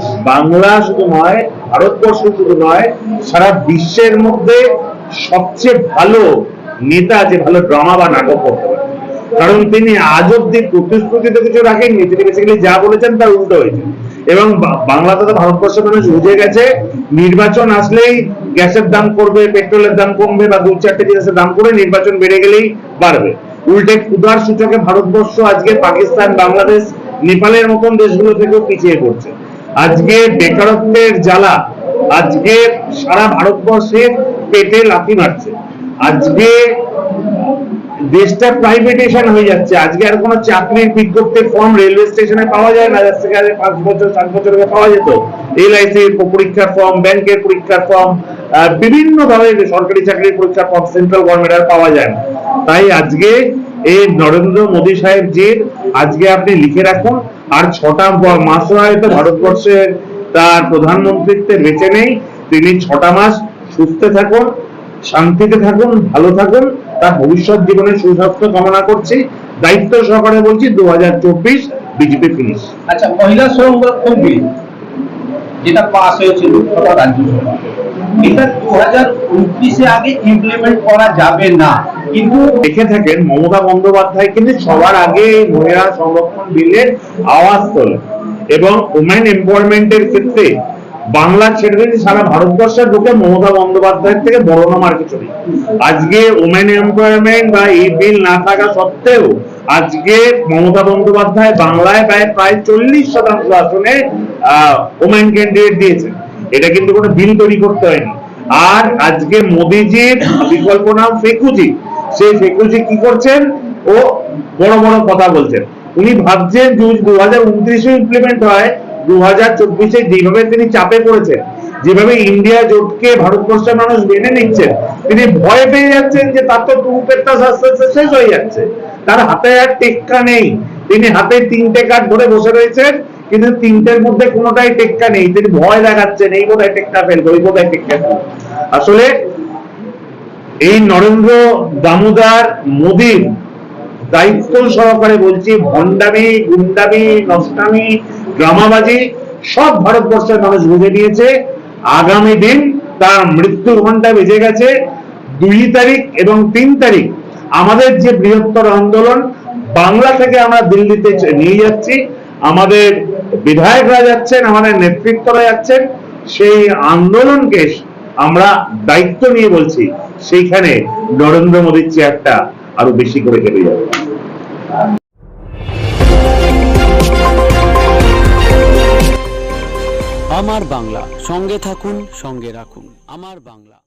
বাংলা শুধু নয়, ভারতবর্ষ শুধু নয়, সারা বিশ্বের মধ্যে সবচেয়ে ভালো নেতা, যে ভালো ড্রামা বা নাটক করতে পারে। কারণ তিনি আজ অব্দি প্রতিশ্রুতি তো কিছু রাখেননি। তিনি বেসিক্যালি যা বলেছেন তার উল্টো হয়েছে। এবং বা- বাংলাতে তো ভারতবর্ষের মানুষ বুঝে গেছে, নির্বাচন আসলেই গ্যাসের দাম করবে, পেট্রোলের দাম কমবে বা দু চারটে জিনিসের দাম করে নির্বাচন বেড়ে গেলেই বাড়বে। উল্টে ক্ষুধার সূচকে ভারতবর্ষ আজকে পাকিস্তান, বাংলাদেশ, নেপালের মতন দেশগুলো থেকেও পিছিয়ে পড়ছে। আজকে বেকারত্বের জ্বালা, আজকে সারা ভারতবর্ষে পেটে লাথি মারছে। আজকে দেশটা প্রাইভেটেশন হয়ে যাচ্ছে। আজকে আর কোনো চাকরির বিজ্ঞপ্তির ফর্ম রেলওয়ে স্টেশনে পাওয়া যায় না, যার আগে পাঁচ বছর, সাত বছর আগে পাওয়া যেত। এলআইসির পরীক্ষার ফর্ম ব্যাংকের পরীক্ষার ফর্ম বিভিন্ন ধরনের সরকারি চাকরির পরীক্ষার ফর্ম সেন্ট্রাল গভর্নমেন্ট আর পাওয়া যায় না। তাই আজকে এই নরেন্দ্র মোদী সাহেব সাহেবজির আজকে আপনি লিখে রাখুন আর ছটা মাস হয়তো ভারতবর্ষের তার প্রধানমন্ত্রীত্বে বেঁচে নেই। তিনি ছটা মাস সুস্থ থাকুন, শান্তিতে থাকুন, ভালো থাকুন। তার ভবিষ্যৎ জীবনের সুস্বাস্থ্য কামনা করছি। দায়িত্ব সহকারে বলছি দু হাজার চব্বিশ বিজেপি ফিনিশ আচ্ছা মহিলা সংরক্ষণ বিল যেটা পাস হয়েছিল রাজ্যসভা এটা দু আগে ইমপ্লিমেন্ট করা যাবে না। কিন্তু দেখে থাকেন, মমতা বন্দ্যোপাধ্যায় কিন্তু সবার আগে মহিলা সংরক্ষণ বিলের আওয়াজ তোলে এবং ক্ষেত্রে বাংলা ছেড়ে সারা ভারতবর্ষের মমতা বন্দ্যোপাধ্যায়ের থেকে বড় নাম আর কিছু আজকে ওমেন এমপাওয়ারমেন্ট বা এই বিল না থাকা সত্ত্বেও আজকে মমতা বন্দ্যোপাধ্যায় বাংলায় প্রায় প্রায় চল্লিশ শতাংশ আসনে ওমেন ক্যান্ডিডেট দিয়েছেন। এটা কিন্তু কোনো বিল তৈরি করতে হয়নি। আর আজকে মোদিজির বিকল্প নাম ফেকুজি। সেই ফেকুজি কি করছেন? ও বড় বড় কথা বলছেন। উনি ভাবছেন দু হাজার উনত্রিশে ইমপ্লিমেন্ট হয় দু হাজার চব্বিশে যেভাবে তিনি চাপে পড়েছেন, যেভাবে ইন্ডিয়া জোটকে ভারতবর্ষের মানুষ মেনে নিচ্ছেন তিনি ভয় পেয়ে যাচ্ছেন যে তার তো দু পেটটা আস্তে আস্তে শেষ হয়ে যাচ্ছে। তার হাতে আর টেক্কা নেই। তিনি হাতে তিনটে কার্ড ধরে বসে রয়েছেন। কিন্তু তিনটের মধ্যে কোনোটাই টেক্কা নেই। তিনি ভয় দেখাচ্ছেন, এই বোধহয় টেক্কা ফেলবে ওই বোধহয় টেক্কা ফেলবে? আসলে এই নরেন্দ্র দামোদার মোদীর দায়িত্ব সহকারে বলছি, ভণ্ডামি, গুন্ডামি, নষ্টামি ড্রামাবাজি সব ভারতবর্ষের মানুষ বুঝে নিয়েছে, আগামী দিন তার মৃত্যুর ঘণ্টা বেজে গেছে, দুই তারিখ এবং তিন তারিখ। আমাদের যে বৃহত্তর আন্দোলন, বাংলা থেকে আমরা দিল্লিতে নিয়ে যাচ্ছি, আমাদের বিধায়করা যাচ্ছেন, আমাদের নেতৃত্বরা যাচ্ছেন, সেই আন্দোলনকে আমরা দায়িত্ব নিয়ে বলছি, সেইখানে নরেন্দ্র মোদীর চেয়ারটা আরও বেশি করে কেটে যাবে। আমার বাংলা, সঙ্গে থাকুন, সঙ্গে রাখুন। আমার বাংলা।